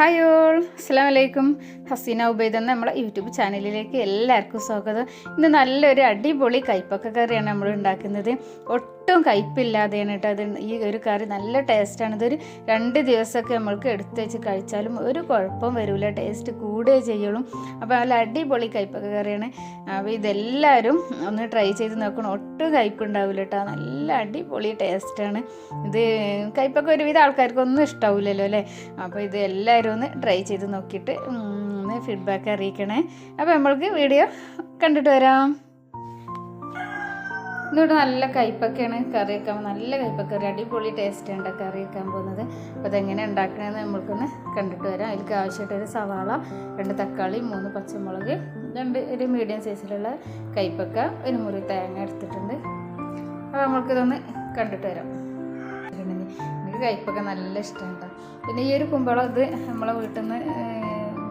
Hi all അസ്സാം വലൈക്കും ഹസീന ഉബൈദ് എന്ന നമ്മളെ യൂട്യൂബ് ചാനലിലേക്ക് എല്ലാവർക്കും സ്വാഗതം. ഇന്ന് നല്ലൊരു അടിപൊളി കൈപ്പക്ക കറിയാണ് നമ്മൾ ഉണ്ടാക്കുന്നത്. ഒട്ടും കയ്പില്ലാതെയാണ് കേട്ടോ അത് ഈ ഒരു കറി നല്ല ടേസ്റ്റാണ്. ഇതൊരു രണ്ട് ദിവസമൊക്കെ നമ്മൾക്ക് എടുത്ത് വെച്ച് കഴിച്ചാലും ഒരു കുഴപ്പം വരില്ല ടേസ്റ്റ് കൂടുകയേ ചെയ്യുള്ളൂ. അപ്പോൾ നല്ല അടിപൊളി കയ്പൊക്കെ കറിയാണ്. അപ്പോൾ ഇതെല്ലാവരും ഒന്ന് ട്രൈ ചെയ്ത് നോക്കണം. ഒട്ടും കയ്പുണ്ടാവില്ല കേട്ടോ. നല്ല അടിപൊളി ടേസ്റ്റാണ്. ഇത് കയ്പൊക്കെ ഒരുവിധ ആൾക്കാർക്കൊന്നും ഇഷ്ടാവില്ലല്ലോ അല്ലേ? അപ്പോൾ ഇത് എല്ലാവരും ഒന്ന് ട്രൈ ചെയ്ത് നോക്കിയിട്ട് ഒന്ന് ഫീഡ്ബാക്ക് അറിയിക്കണേ. അപ്പോൾ നമ്മൾക്ക് വീഡിയോ കണ്ടിട്ട് വരാം. ഇന്നിവിടെ നല്ല കയ്പ്പൊക്കെയാണ് കറി വെക്കാൻ നല്ല കയ്പക്കറി അടിപൊളി ടേസ്റ്റ് ഉണ്ട് കറി വെക്കാൻ പോകുന്നത്. അപ്പോൾ അതെങ്ങനെ ഉണ്ടാക്കണമെന്ന് നമ്മൾക്കൊന്ന് കണ്ടിട്ട് വരാം. അതിലേക്ക് ആവശ്യമായിട്ട് ഒരു സവാള രണ്ട് തക്കാളി മൂന്ന് പച്ചമുളക് രണ്ട് ഒരു മീഡിയം സൈസിലുള്ള കയ്പക്ക ഒരു മുറി തേങ്ങ എടുത്തിട്ടുണ്ട്. അപ്പോൾ നമ്മൾക്കിതൊന്ന് കണ്ടിട്ട് വരാം. എനിക്ക് കയ്പൊക്കെ നല്ല ഇഷ്ടമുണ്ട് പിന്നെ ഈ ഒരു കുമ്പളം ഇത് നമ്മളെ വീട്ടിൽ നിന്ന്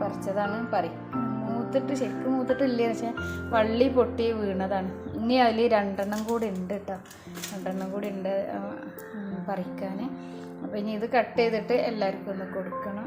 പറിച്ചതാണ് പറി. മൂത്തിട്ട് ശരിക്കും മൂത്തിട്ടില്ല? പക്ഷേ വള്ളി പൊട്ടി വീണതാണ്. ഇനി അതിൽ രണ്ടെണ്ണം കൂടി ഉണ്ട് കേട്ടോ രണ്ടെണ്ണം കൂടി ഉണ്ട് പറിക്കാൻ അപ്പോൾ ഇനി ഇത് കട്ട് ചെയ്തിട്ട് എല്ലാവർക്കും ഒന്ന് കൊടുക്കണം.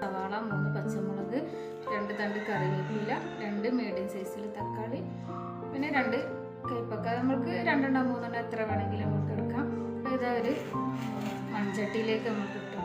സവാള മൂന്ന് പച്ചമുളക് രണ്ട് തണ്ട് കറിവേപ്പില രണ്ട് മീഡിയം സൈസിൽ തക്കാളി പിന്നെ രണ്ട് കൈപ്പക്ക. നമുക്ക് രണ്ടെണ്ണം മൂന്നെണ്ണം എത്ര വേണമെങ്കിലും നമുക്ക് എടുക്കാം. അപ്പോൾ ഒരു മൺചട്ടിയിലേക്ക് നമുക്ക് ഇട്ട്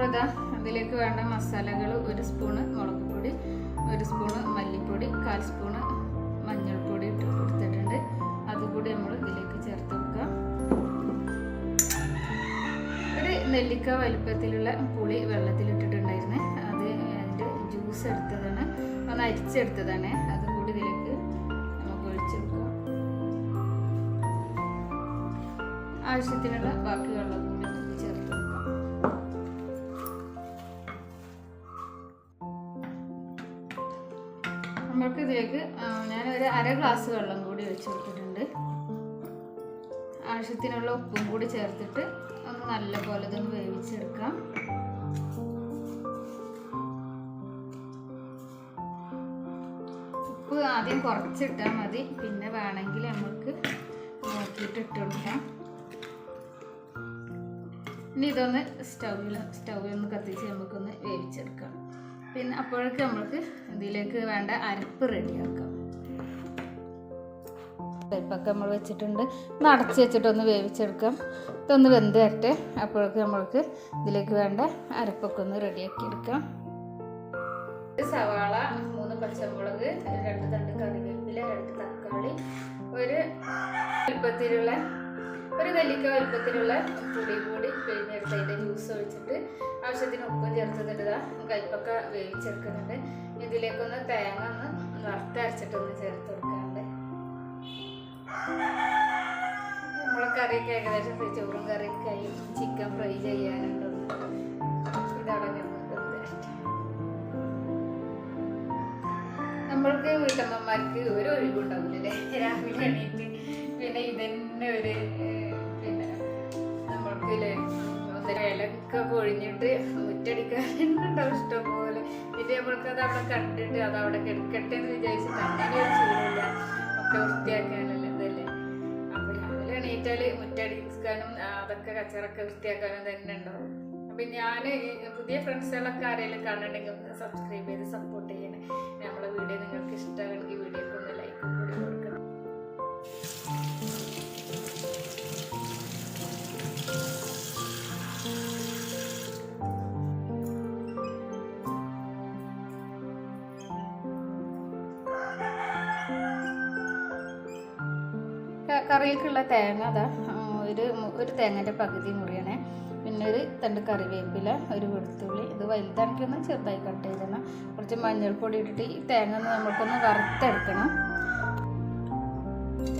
നമ്മളിതാ അതിലേക്ക് വേണ്ട മസാലകൾ ഒരു സ്പൂണ് മുളക് പൊടി ഒരു സ്പൂണ് മല്ലിപ്പൊടി കാൽ സ്പൂണ് മഞ്ഞൾപ്പൊടി ഇട്ട് കൊടുത്തിട്ടുണ്ട്. അതുകൂടി നമ്മൾ ഇതിലേക്ക് ചേർത്ത് വെക്കുക. ഒരു നെല്ലിക്ക വലുപ്പത്തിലുള്ള പുളി വെള്ളത്തിലിട്ടിട്ടുണ്ടായിരുന്നേ. അത് അതിന്റെ ജ്യൂസ് എടുത്തതാണ്. ഒന്ന് അരിച്ചെടുത്തതാണ്. അതുകൂടി ഇതിലേക്ക് നമുക്ക് ഒഴിച്ചു വെക്കുക. ആവശ്യത്തിനുള്ള ബാക്കി വെള്ളം നമ്മൾക്ക് ഇതിലേക്ക് ഞാനൊരു അര ഗ്ലാസ് വെള്ളം കൂടി വെച്ച് കൊടുത്തിട്ടുണ്ട്. ആവശ്യത്തിനുള്ള ഉപ്പും കൂടി ചേർത്തിട്ട് ഒന്ന് നല്ല പോലെ ഇതൊന്ന് വേവിച്ചെടുക്കാം. ഉപ്പ് ആദ്യം കുറച്ചിട്ടാൽ മതി. പിന്നെ വേണമെങ്കിൽ നമുക്ക് നോക്കിയിട്ട് ഇട്ട് കൊടുക്കാം. ഇനി ഇതൊന്ന് സ്റ്റൗവിൽ സ്റ്റൗവിൽ ഒന്ന് കത്തിച്ച് നമുക്കൊന്ന് വേവിച്ചെടുക്കാം. പിന്നെ അപ്പോഴേക്ക് നമുക്ക് ഇതിലേക്ക് വേണ്ട അരപ്പ് റെഡിയാക്കാം. പരിപ്പൊക്കെ നമ്മൾ വെച്ചിട്ടുണ്ട്. ഒന്ന് അടച്ച് വെച്ചിട്ടൊന്ന് വേവിച്ചെടുക്കാം. ഇതൊന്ന് വെന്ത് വരട്ടെ. അപ്പോഴേക്ക് നമ്മൾക്ക് ഇതിലേക്ക് വേണ്ട അരപ്പൊക്കെ ഒന്ന് റെഡിയാക്കി എടുക്കാം സവാള മൂന്ന് പച്ചമുളക് രണ്ട് തണ്ട് കറിവേപ്പില രണ്ട് തക്കാളി ഒരു വലുപ്പത്തിലുള്ള ഒരു നെല്ലിക്ക വലുപ്പത്തിലുള്ള പുളി കൂടി പിഴിഞ്ഞെടുത്ത് അതിന്റെ ജ്യൂസ് ഒഴിച്ചിട്ട് ആവശ്യത്തിന് ഉപ്പും ചേർത്തിട്ടിട്ട് കയ്പൊക്ക വേവിച്ചെടുക്കുന്നുണ്ട്. ഇതിലേക്കൊന്ന് തേങ്ങ ഒന്ന് വറുത്തരച്ചിട്ടൊന്ന് ചേർത്ത് കൊടുക്കാറുണ്ട് നമ്മളെ ഏകദേശം ചോറും കറിയൊക്കെ ആയി ചിക്കൻ ഫ്രൈ ചെയ്യാനുണ്ട്. ഇതടങ്ങി നമ്മൾക്ക് വീട്ടമ്മമാർക്ക് ഒരു ഒഴിവുണ്ടാവില്ലല്ലേ? രാവിലെ ഇലക്കെ പൊഴിഞ്ഞിട്ട് മുറ്റടിക്കാനുണ്ടാവും ഇഷ്ടം പോലെ പിന്നെ അത് അവിടെ കണ്ടിട്ട് അത് അവിടെ കിടക്കട്ടെ എന്ന് വിചാരിച്ചിട്ട് അങ്ങനെ ഒരു ചൂടില്ല. ഒക്കെ വൃത്തിയാക്കാനല്ല ഇതല്ലേ? അപ്പൊ രാവിലെ എണീറ്റാൽ മുറ്റടിക്കാനും അതൊക്കെ കച്ചറൊക്കെ വൃത്തിയാക്കാനും തന്നെ ഉണ്ടാവും. അപ്പൊ ഞാൻ പുതിയ ഫ്രണ്ട്സുകളൊക്കെ ആരെങ്കിലും കാണുന്നുണ്ടെങ്കിൽ ഒന്ന് സബ്സ്ക്രൈബ് ചെയ്ത് സപ്പോർട്ട് ചെയ്യണേ. നമ്മളെ വീഡിയോ നിങ്ങൾക്ക് ഇഷ്ടമാണെങ്കിൽ വീഡിയോക്ക് കറിയിലേക്കുള്ള തേങ്ങ അതാ ഒരു ഒരു തേങ്ങന്റെ പകുതി മുറിയണേ പിന്നെ ഒരു തണ്ട് കറിവേപ്പില ഒരു വെളുത്തുള്ളി ഇത് വലുതാണെങ്കിൽ ഒന്ന് ചെറുതായി കട്ട് ചെയ്തണം കുറച്ച് മഞ്ഞൾപ്പൊടി ഇട്ടിട്ട് ഈ തേങ്ങ ഒന്ന് നമുക്കൊന്ന് വറുത്തെടുക്കണം.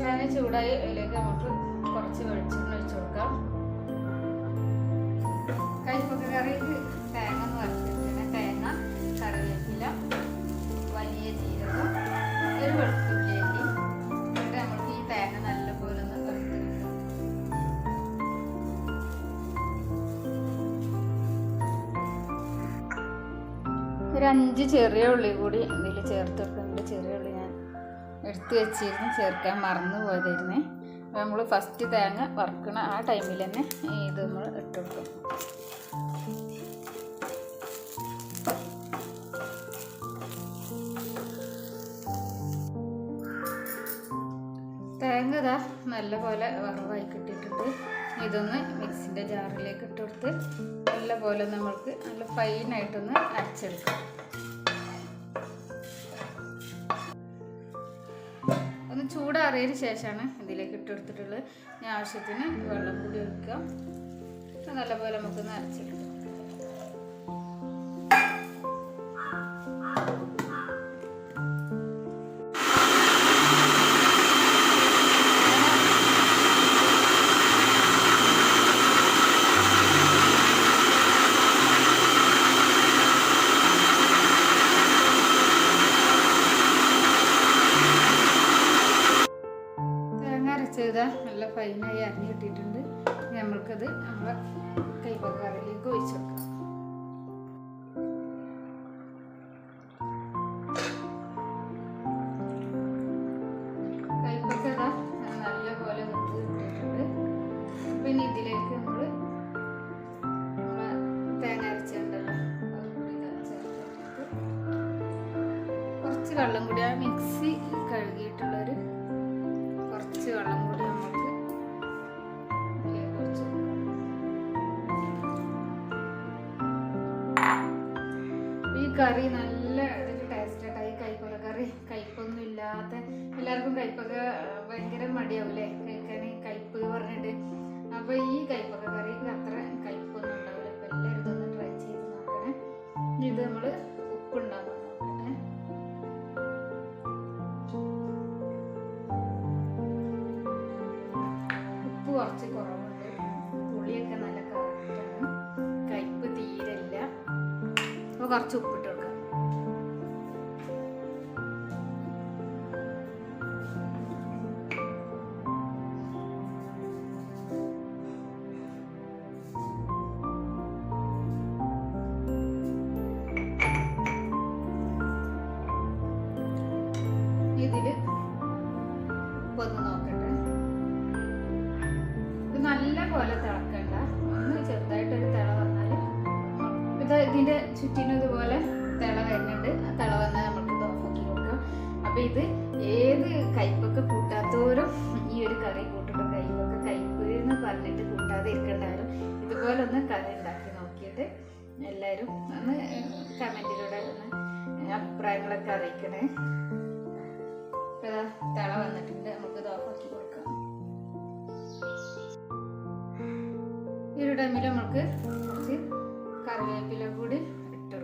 തേങ്ങ ചൂടായി അതിലേക്ക് നമുക്ക് കുറച്ച് വെളിച്ചെണ്ണ ഒഴിച്ചു കൊടുക്കാം. ഒരു അഞ്ച് ചെറിയ ഉള്ളി കൂടി ഇതിൽ ചേർത്ത് കൊടുക്കുന്നുണ്ട് ചെറിയ ഉള്ളി ഞാൻ എടുത്തു വെച്ചിരുന്നു. ചേർക്കാൻ മറന്നു പോയതായിരുന്നേ. അപ്പോൾ നമ്മൾ ഫസ്റ്റ് തേങ്ങ വറുക്കണ ആ ടൈമിൽ തന്നെ ഇത് നമ്മൾ ഇട്ട് കൊടുക്കും. തേങ്ങ ഇതാ നല്ല പോലെ വറവായി കിട്ടിയിട്ടുണ്ട്. ഇതൊന്ന് മിക്സിന്റെ ജാറിലേക്ക് ഇട്ട് കൊടുത്ത് നല്ല പോലെ നമ്മൾക്ക് നല്ല ഫൈനായിട്ടൊന്ന് അരച്ചെടുക്കാം. ഒന്ന് ചൂടാറിയതിന് ശേഷമാണ് ഇതിലേക്ക് ഇട്ട് കൊടുത്തിട്ടുള്ളത്. ഞാൻ ആവശ്യത്തിന് വെള്ളം കൂടി ഒഴിക്കുക. നല്ലപോലെ നമുക്കൊന്ന് അരച്ചെടുക്കാം. ഫൈനായി അരിഞ്ഞ് കിട്ടിയിട്ടുണ്ട്. നമ്മൾക്കത് നമ്മളെ കൈപ്പക്കാറിലേക്ക് ഒഴിച്ചു വെക്കാം. കൈപ്പക്ക ഇതാ നല്ല പോലെ വെന്ത് കിട്ടിയിട്ടുണ്ട് പിന്നെ ഇതിലേക്ക് നമ്മൾ കുറച്ച് വെള്ളം കൂടി ആ മിക്സി കഴുകിയിട്ടുള്ളൊരു കറി നല്ല ഒരു ടേസ്റ്റായിട്ടായി കൈപ്പക കറി കയ്പൊന്നും ഇല്ലാത്ത എല്ലാവർക്കും കയ്പക ഭയങ്കര മടിയാവൂലേ കഴിക്കാൻ കയ്പ് പറഞ്ഞിട്ട്. അപ്പൊ ഈ കയ്പക കറിക്ക് അത്ര കയ്പൊന്നും ഉണ്ടാവില്ല. അപ്പൊ എല്ലാവരും ഇതൊന്ന് ട്രൈ ചെയ്ത് നോക്കണേ. ഇത് നമ്മൾ ഉപ്പുണ്ടാവാൻ നോക്കട്ടെ. ഉപ്പ് കുറച്ച് കുറവുണ്ട്. പുളിയൊക്കെ നല്ല കറക്റ്റാണ് കയ്പ് തീരില്ല അപ്പോൾ കുറച്ച് ഉപ്പിട്ട് ഇതിന്റെ ചുറ്റിനും ഇതുപോലെ തിള വരുന്നുണ്ട്. ആ തിള വന്നാൽ നമുക്ക് ഇത് കൊടുക്കാം. അപ്പോൾ ഇത് ഏത് കയ്പൊക്കെ കൂട്ടാത്തവരും ഈ ഒരു കറി കൂട്ടിട്ട് കയ്പൊക്കെ കയ്പ് എന്ന് പറഞ്ഞിട്ട് കൂട്ടാതെ ഇരിക്കണ്ടായാലും ഇതുപോലെ ഒന്ന് കറി ഉണ്ടാക്കി നോക്കിയിട്ട് എല്ലാവരും ഒന്ന് കമന്റിലൂടെ ഒന്ന് അഭിപ്രായങ്ങളൊക്കെ അറിയിക്കണേ. തിള വന്നിട്ടുണ്ട്. നമുക്ക് ഇത് കൊടുക്കാം. ഈ ഒരു ടൈമിൽ നമുക്ക് കറിവേപ്പില കൂടി ഇട്ട്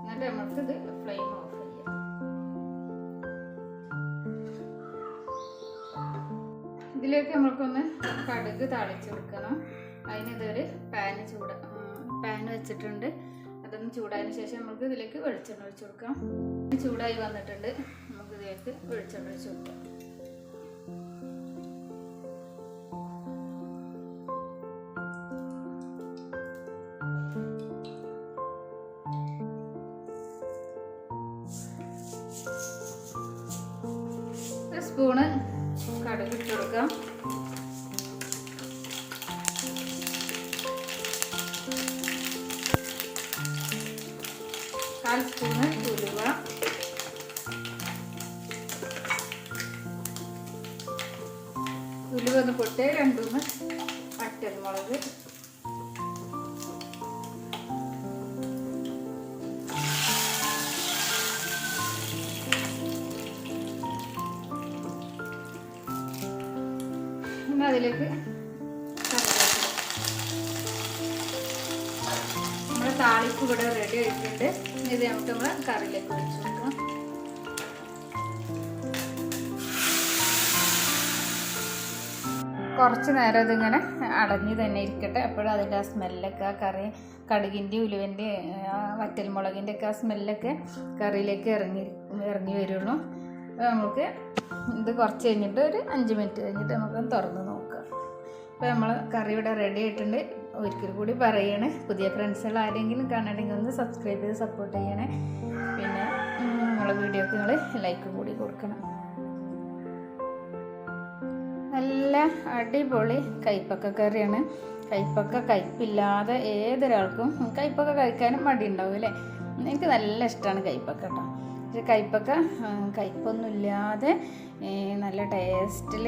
എന്നിട്ട് നമുക്കിത് ഫ്ലെയിം ഓഫ് ചെയ്യാം. ഇതിലേക്ക് നമുക്കൊന്ന് കടുക് താളിച്ച് കൊടുക്കണം. അതിന് ഇതൊരു പാന് ചൂട പാൻ വെച്ചിട്ടുണ്ട്. അതൊന്ന് ചൂടായതിനു ശേഷം നമുക്ക് ഇതിലേക്ക് വെളിച്ചെണ്ണ ഒഴിച്ചു കൊടുക്കാം. ചൂടായി വന്നിട്ടുണ്ട്. നമുക്ക് ഇതിലേക്ക് വെളിച്ചെണ്ണ ഒഴിച്ചു കൊടുക്കാം. സ്പൂണ് കടുക് ഇട്ട് കൊടുക്കാം. കാൽ സ്പൂണ് ഉലുവ. ഉലുവ ഒന്ന് പൊട്ടേ രണ്ടൂന്ന് വറ്റൽമുളക് പിന്നെ അതിലേക്ക് നമ്മുടെ താളിപ്പ് ഇവിടെ റെഡി ആയിട്ടുണ്ട്. ഇത് നമുക്ക് നമ്മളെ കറിയിലേക്ക് ഒഴിച്ചു കൊടുക്കാം കുറച്ച് നേരം ഇതിങ്ങനെ അടഞ്ഞ് തന്നെ ഇരിക്കട്ടെ. അപ്പോഴും അതിന്റെ ആ സ്മെല്ലൊക്കെ ആ കറി കടുകിന്റെ ഉലുവന്റെ വറ്റൽമുളകിന്റെ ഒക്കെ ആ സ്മെല്ലൊക്കെ കറിയിലേക്ക് ഇറങ്ങി ഇറങ്ങി വരുള്ളൂ. നമുക്ക് ഇത് കുറച്ച് കഴിഞ്ഞിട്ട് ഒരു അഞ്ച് മിനിറ്റ് കഴിഞ്ഞിട്ട് നമുക്ക് തുറന്ന് നോക്കാം. അപ്പോൾ നമ്മൾ കറി ഇവിടെ റെഡി ആയിട്ടുണ്ട്. ഒരിക്കൽ കൂടി പറയണേ പുതിയ ഫ്രണ്ട്സുകൾ ആരെങ്കിലും കാണണമെങ്കിൽ ഒന്ന് സബ്സ്ക്രൈബ് ചെയ്ത് സപ്പോർട്ട് ചെയ്യണേ. പിന്നെ നമ്മളെ വീഡിയോക്ക് നിങ്ങൾ ലൈക്ക് കൂടി കൊടുക്കണം. നല്ല അടിപൊളി കൈപ്പക്ക കറിയാണ്. കൈപ്പക്ക കയ്പില്ലാതെ ഏതൊരാൾക്കും കൈപ്പക്ക കഴിക്കാനും മടി ഉണ്ടാവും അല്ലേ? എനിക്ക് നല്ല ഇഷ്ടമാണ് കൈപ്പക്ക കേട്ടോ. പക്ഷെ കൈപ്പക്ക കയ്പൊന്നുമില്ലാതെ നല്ല ടേസ്റ്റിൽ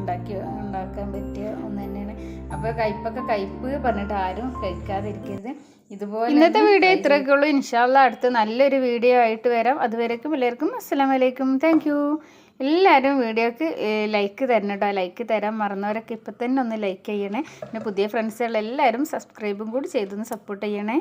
ഉണ്ടാക്കി ഉണ്ടാക്കാൻ പറ്റിയ ഒന്ന് തന്നെയാണ്. അപ്പോൾ കയ്പൊക്കെ കയ്പ് പറഞ്ഞിട്ട് ആരും കഴിക്കാതിരിക്കരുത്. ഇതുപോലെ ഇന്നത്തെ വീഡിയോ ഇത്രയൊക്കെ ഉള്ളൂ. ഇൻഷാല്ല അടുത്ത് നല്ലൊരു വീഡിയോ ആയിട്ട് വരാം. അതുവരേക്കും എല്ലാവർക്കും അസ്സലാം വലൈക്കും താങ്ക് യു എല്ലാവരും വീഡിയോക്ക് ലൈക്ക് തരണം കേട്ടോ ലൈക്ക് തരാൻ മറന്നവരൊക്കെ ഇപ്പം തന്നെ ഒന്ന് ലൈക്ക് ചെയ്യണേ. പിന്നെ പുതിയ ഫ്രണ്ട്സുകൾ എല്ലാവരും സബ്സ്ക്രൈബും കൂടി ചെയ്തൊന്ന് സപ്പോർട്ട് ചെയ്യണേ.